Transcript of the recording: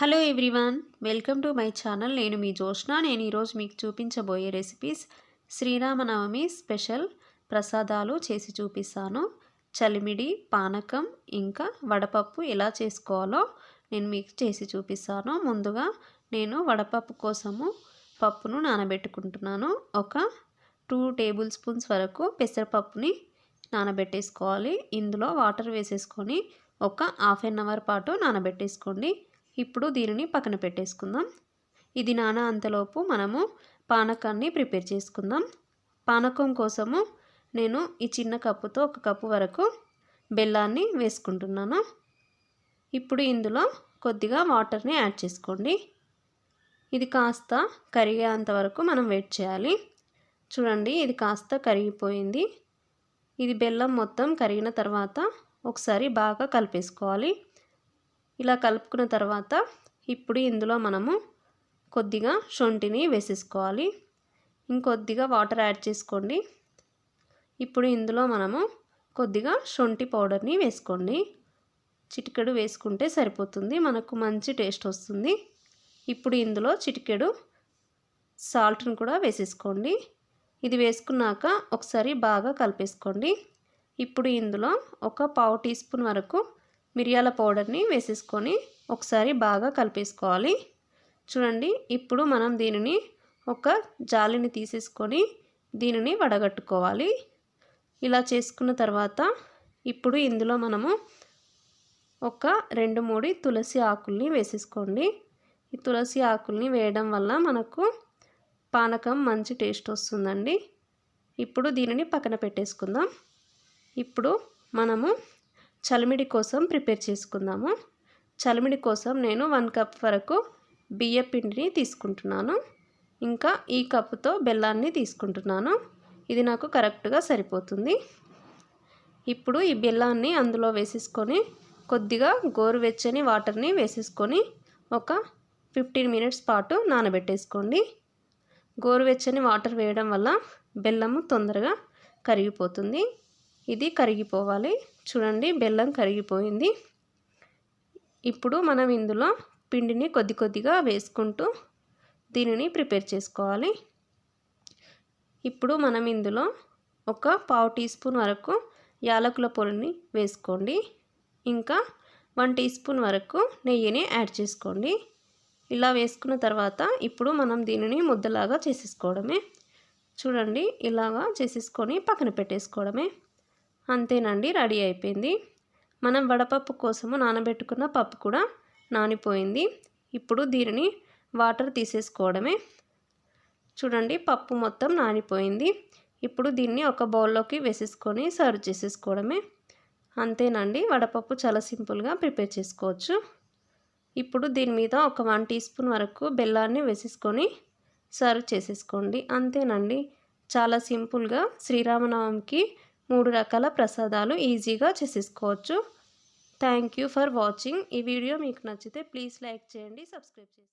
Hello everyone welcome to my channel. నేను మీ జోష్న నేను ఈరోజు మీకు చూపించబోయే రెసిపీస్ శ్రీరామనవమి స్పెషల్ ప్రసాదాలు చేసి చూపిస్తాను. చలిమిడి పానకం ఇంకా వడపప్పు ఎలా చేసుకోవాలో నేను మీకు చేసి చూపిస్తాను. ముందుగా నేను వడపప్పు కోసము పప్పును నానబెట్టుకుంటున్నాను. ఒక టూ టేబుల్ స్పూన్స్ వరకు పెసరపప్పుని నానబెట్టేసుకోవాలి. ఇందులో వాటర్ వేసేసుకొని ఒక హాఫ్ అన్ అవర్ పాటు నానబెట్టేసుకోండి. ఇప్పుడు దీనిని పక్కన పెట్టేసుకుందాం. ఇది నానా అంతలోపు మనము పానకాన్ని ప్రిపేర్ చేసుకుందాం. పానకం కోసము నేను ఈ చిన్న కప్పుతో ఒక కప్పు వరకు బెల్లాన్ని వేసుకుంటున్నాను. ఇప్పుడు ఇందులో కొద్దిగా వాటర్ని యాడ్ చేసుకోండి. ఇది కాస్త కరిగేంత వరకు మనం వెయిట్ చేయాలి. చూడండి ఇది కాస్త కరిగిపోయింది. ఇది బెల్లం మొత్తం కరిగిన తర్వాత ఒకసారి బాగా కలిపేసుకోవాలి. ఇలా కలుపుకున్న తర్వాత ఇప్పుడు ఇందులో మనము కొద్దిగా శొంఠిని వేసేసుకోవాలి. ఇంకొద్దిగా వాటర్ యాడ్ చేసుకోండి. ఇప్పుడు ఇందులో మనము కొద్దిగా శొంఠి పౌడర్ని వేసుకోండి. చిటికెడు వేసుకుంటే సరిపోతుంది. మనకు మంచి టేస్ట్ వస్తుంది. ఇప్పుడు ఇందులో చిటికెడు సాల్ట్ని కూడా వేసేసుకోండి. ఇది వేసుకున్నాక ఒకసారి బాగా కలిపేసుకోండి. ఇప్పుడు ఇందులో ఒక పావు టీ స్పూన్ వరకు మిరియాల పౌడర్ని వేసేసుకొని ఒకసారి బాగా కలిపేసుకోవాలి. చూడండి ఇప్పుడు మనం దీనిని ఒక జాలిని తీసేసుకొని దీనిని వడగట్టుకోవాలి. ఇలా చేసుకున్న తర్వాత ఇప్పుడు ఇందులో మనము ఒక రెండు మూడు తులసి ఆకుల్ని వేసేసుకోండి. ఈ తులసి ఆకుల్ని వేయడం వల్ల మనకు పానకం మంచి టేస్ట్ వస్తుందండి. ఇప్పుడు దీనిని పక్కన పెట్టేసుకుందాం. ఇప్పుడు మనము చలిమిడి కోసం ప్రిపేర్ చేసుకుందాము. చలిమిడి కోసం నేను వన్ కప్ వరకు బియ్య పిండిని తీసుకుంటున్నాను. ఇంకా ఈ కప్పుతో బెల్లాన్ని తీసుకుంటున్నాను. ఇది నాకు కరెక్ట్గా సరిపోతుంది. ఇప్పుడు ఈ బెల్లాన్ని అందులో వేసేసుకొని కొద్దిగా గోరువెచ్చని వాటర్ని వేసేసుకొని ఒక ఫిఫ్టీన్ మినిట్స్ పాటు నానబెట్టేసుకోండి. గోరువెచ్చని వాటర్ వేయడం వల్ల బెల్లము తొందరగా కరిగిపోతుంది. ఇది కరిగిపోవాలి. చూడండి బెల్లం కరిగిపోయింది. ఇప్పుడు మనం ఇందులో పిండిని కొద్ది కొద్దిగా వేసుకుంటూ దీనిని ప్రిపేర్ చేసుకోవాలి. ఇప్పుడు మనం ఇందులో ఒక పావు టీ స్పూన్ వరకు యాలకుల పొడిని వేసుకోండి. ఇంకా వన్ టీ స్పూన్ వరకు నెయ్యిని యాడ్ చేసుకోండి. ఇలా వేసుకున్న తర్వాత ఇప్పుడు మనం దీనిని ముద్దలాగా చేసేసుకోవడమే. చూడండి ఇలాగా చేసేసుకొని పక్కన పెట్టేసుకోవడమే. అంతేనండి రెడీ అయిపోయింది. మనం వడపప్పు కోసము నానబెట్టుకున్న పప్పు కూడా నానిపోయింది. ఇప్పుడు దీనిని వాటర్ తీసేసుకోవడమే. చూడండి పప్పు మొత్తం నానిపోయింది. ఇప్పుడు దీన్ని ఒక బౌల్లోకి వేసేసుకొని సర్వ్ చేసేసుకోవడమే. అంతేనండి వడపప్పు చాలా సింపుల్గా ప్రిపేర్ చేసుకోవచ్చు. ఇప్పుడు దీని మీద ఒక వన్ టీ స్పూన్ వరకు బెల్లాన్ని వేసేసుకొని సర్వ్ చేసేసుకోండి. అంతేనండి చాలా సింపుల్గా శ్రీరామనవమికి మూడు రకాల ప్రసాదాలు ఈజీగా చేసేసుకోవచ్చు. Thank you for watching. ఈ వీడియో మీకు నచ్చితే ప్లీజ్ లైక్ చేయండి సబ్స్క్రైబ్ చేయండి.